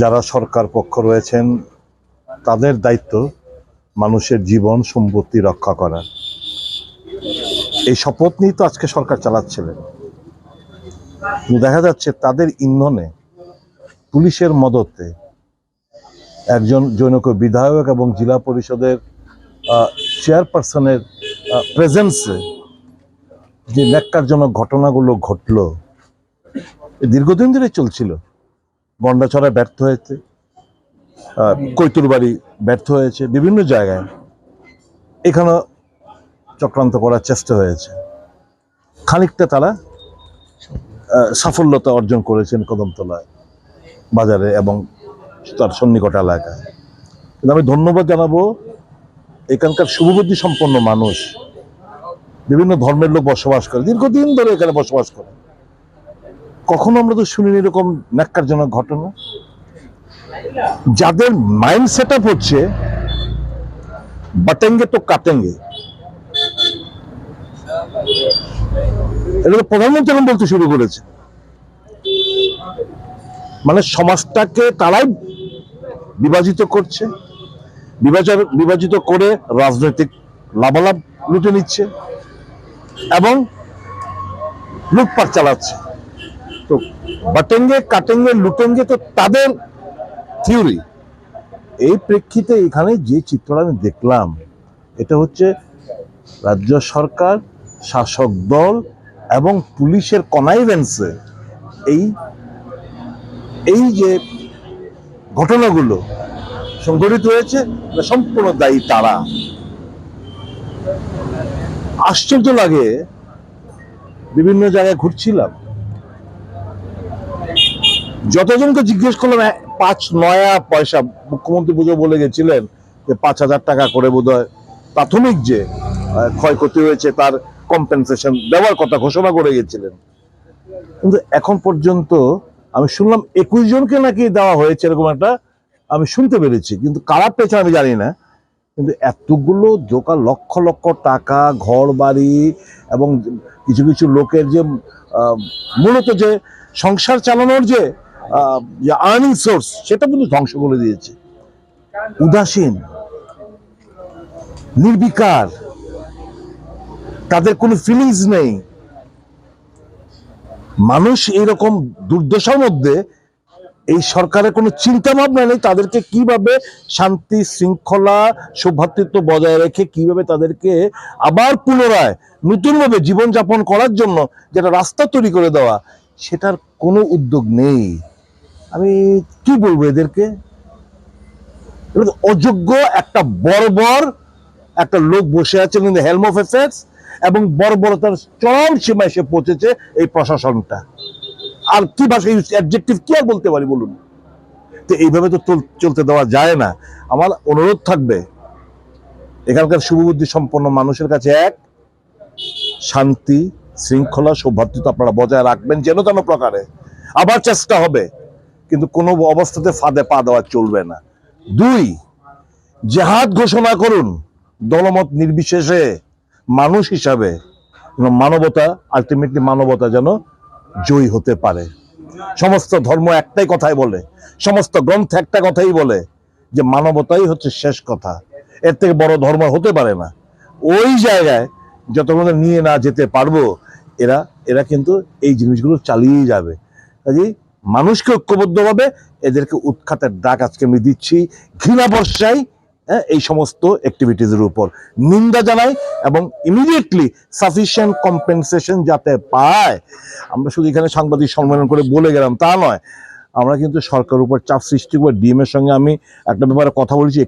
যারা সরকার পক্ষ রয়েছেন, তাদের দায়িত্ব মানুষের জীবন, সম্পত্তি রক্ষা করা। এই শপথ নিয়ে তো আজকে সরকার চালাচ্ছিলেন। দেখা যাচ্ছে তাদের ইন্ধনে পুলিশের মদতে একজন জনৈক বিধায়ক এবং জেলা পরিষদের চেয়ারপারসনের প্রেজেন্সে যে ন্যাক্কারজনক ঘটনাগুলো ঘটলো দীর্ঘদিন ধরে চলছিল। গন্ডাছড়া ব্যর্থ হয়েছে কৈতুরবাড়ি ব্যর্থ হয়েছে, বিভিন্ন জায়গায় এখানে চক্রান্ত করার চেষ্টা হয়েছে। খানিকটা তারা সাফল্যতা অর্জন করেছেন কদমতলায়, বাজারে এবং তার সন্নিকট এলাকায়। কিন্তু আমি ধন্যবাদ জানাব, এখানকার শুভবুদ্ধি সম্পন্ন মানুষ, বিভিন্ন ধর্মের লোক বসবাস করে, দীর্ঘদিন ধরে এখানে বসবাস করে। কখনো আমরা তো শুনিনি এরকম ন্যাক্কারজনক ঘটনা? যাদের মাইন্ড সেট আপ হচ্ছে, বাটেঙ্গে তো কাটেঙ্গে। এটা প্রধানমন্ত্রী এখন বলতে শুরু করেছে। মানে সমাজটাকে তারাই বিভাজিত করছে বিভাজিত করে রাজনৈতিক লাভালাভ লুটে নিচ্ছে এবং লুটপাট চালাচ্ছে। তো বাটেঙ্গে, কাটেঙ্গে, লুটেঙ্গে তো তাদের থিওরি এই প্রেক্ষিতে এখানে যে চিত্রটা আমি দেখলাম, এটা হচ্ছে রাজ্য সরকার, শাসক দল এবং পুলিশের কনাইভেন্সে এই এই যে ঘটনাগুলো সংঘটিত হয়েছে সম্পূর্ণ দায়ী তারা। আশ্চর্য লাগে, বিভিন্ন জায়গায় ঘুরছিলাম। যতজনকে জিজ্ঞেস করলাম পাঁচ নয়া পয়সা মুখ্যমন্ত্রী পুজো বলে গেছিলেন যে পাঁচ হাজার টাকা করে বোধ প্রাথমিক যে ক্ষয়ক্ষতি হয়েছে তার কম্পেনসেশন দেওয়ার কথা ঘোষণা করে গেছিলেন। কিন্তু এখন পর্যন্ত আমি শুনলাম একুশ জনকে নাকি দেওয়া হয়েছে এরকম একটা, আমি শুনতে পেরেছি। কিন্তু কারা পেয়েছে আমি জানি না। কিন্তু এতগুলো জোকা লক্ষ লক্ষ টাকা ঘর বাড়ি এবং কিছু কিছু লোকের যে মূলত যে সংসার চালানোর যে আর্নিং সোর্স সেটা কিন্তু ধ্বংস করে দিয়েছে। উদাসীন, নির্বিকার, তাদের কোনো ফিলিংস নেই। মানুষ এরকম দুর্দশার মধ্যে এই সরকারের কোনো চিন্তা ভাবনা নেই, তাদেরকে কীভাবে শান্তি, শৃঙ্খলা সৌভ্রাতৃত্ব বজায় রেখে কীভাবে তাদেরকে আবার পুনরায় নতুনভাবে জীবনযাপন করার জন্য যেটা রাস্তা তৈরি করে দেওয়া, সেটার কোনো উদ্যোগ নেই। আমি কি বলব এদেরকে? অযোগ্য, একটা বর্বর, একটা লোক বসে আছে হেলম অফ এফেক্টস এবং বর্বরতার চরম সীমায় এসে পৌঁছেছে এই প্রশাসনটা। আর কি ভাষা কি আর বলতে পারি বলুন? তো এইভাবে তো চল- চলতে দেওয়া যায় না। আমার অনুরোধ থাকবে, এখানকার শুভবুদ্ধি সম্পন্ন মানুষের কাছে এক, শান্তি, শৃঙ্খলা সৌভাতৃত্ব আপনারা বজায় রাখবেন যেন তেন প্রকারে। আবার চেষ্টা হবে। কিন্তু কোনো অবস্থাতে ফাঁদে পা দেওয়া চলবে না। দুই, জেহাদ ঘোষণা করুন, দলমত নির্বিশেষে মানুষ হিসাবে মানবতা আলটিমেটলি মানবতা যেন জয়ী হতে পারে। সমস্ত ধর্ম একটাই কথাই বলে, সমস্ত গ্রন্থ একটা কথাই বলে যে মানবতাই হচ্ছে শেষ কথা। এর থেকে বড় ধর্ম হতে পারে না। ওই জায়গায় যতক্ষণ নিয়ে না যেতে পারব, এরা এরা কিন্তু এই জিনিসগুলো চালিয়ে যাবে। কাজেই মানুষকে ঐক্যবদ্ধভাবে এদেরকে উৎখাতের ডাক আজকে আমি দিচ্ছি। ঘৃণা হ্যাঁ, এই সমস্ত অ্যাক্টিভিটিজের উপর। নিন্দা জানাই এবং ইমিডিয়েটলি সাফিসিয়েন্ট কম্পেনসেশন যাতে পায়। আমরা শুধু এখানে সাংবাদিক সম্মেলন করে বলে গেলাম তা নয়। আমরা কিন্তু সরকার উপর চাপ সৃষ্টি করে ডিএম এর সঙ্গে আমি একটা ব্যাপারে কথা বলেছি